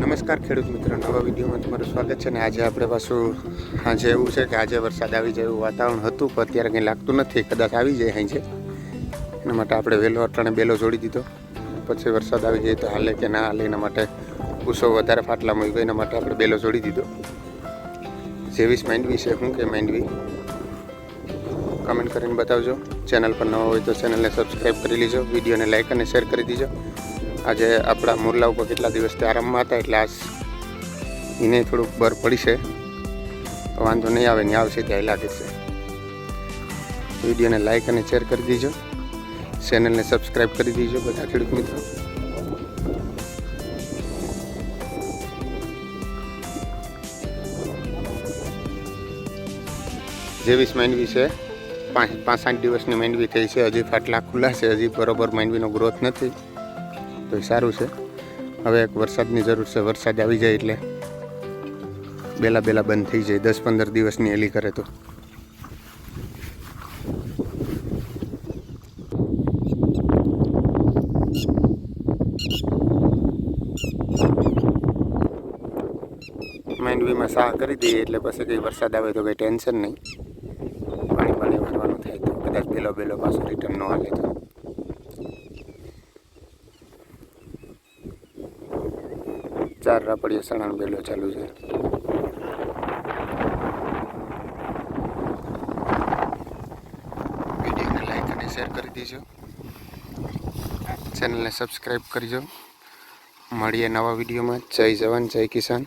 નમસ્કાર ખેડૂત મિત્રો, નવા વિડીયોમાં તમારું સ્વાગત છે ને આજે આપણે પાછું, આજે એવું છે કે આજે વરસાદ આવી જાય એવું વાતાવરણ હતું, પણ અત્યારે કંઈ લાગતું નથી, કદાચ આવી જાય અહીં છે. એના માટે આપણે વહેલો અટાણે બેલો જોડી દીધો. પછી વરસાદ આવી જાય તો હાલે કે ના હાલે એના માટે ગુસ્સો વધારે ફાટલા મળી ગયો, એના માટે આપણે બેલો જોડી દીધો. જેવીસ માંડવી છે શું કે માંડવી? કમેન્ટ કરીને બતાવજો. ચેનલ પર નવા હોય તો ચેનલને સબસ્ક્રાઈબ કરી લીજો, વિડીયોને લાઈક અને શેર કરી દીજો. આજે આપણા મુરલા ઉપર કેટલા દિવસથી આરામમાં હતા એટલે આજ એને થોડુંક બર પડી છે. વાંધો નહીં આવે ને આવશે ત્યાં લાગે છે વિડીયોને લાઈક અને શેર કરી દીજો. ચેનલને સબસ્ક્રાઈબ કરી દીજો બધા ખેડૂત મિત્રો. જેવીસ માંડવી છે, પાંચ પાંચ આઠ દિવસની માંડવી થઈ છે. હજી ફાટલા ખુલ્લા છે, હજી બરોબર માંડવીનો ગ્રોથ નથી. તો સારું છે. હવે એક વરસાદની જરૂર છે. વરસાદ આવી જાય એટલે બેલા બેલા બંધ થઈ જાય. દસ પંદર દિવસની એલી કરે તો. માંડવીમાં સાહ કરી દઈએ એટલે પછી કંઈ વરસાદ આવે તો કંઈ ટેન્શન નહીં. પાણી પાણી ભરવાનું થાય તો કદાચ બેલો બેલો પાછો રિટર્ન ન હાલે તો. ચાર રાપડીએ સણાનો બેલો ચાલુ છે. વિડીયોને લાઈક અને શેર કરી દેજો. ચેનલને સબસ્ક્રાઈબ કરજો. મળીએ નવા વિડીયોમાં. જય જવાન, જય કિસાન.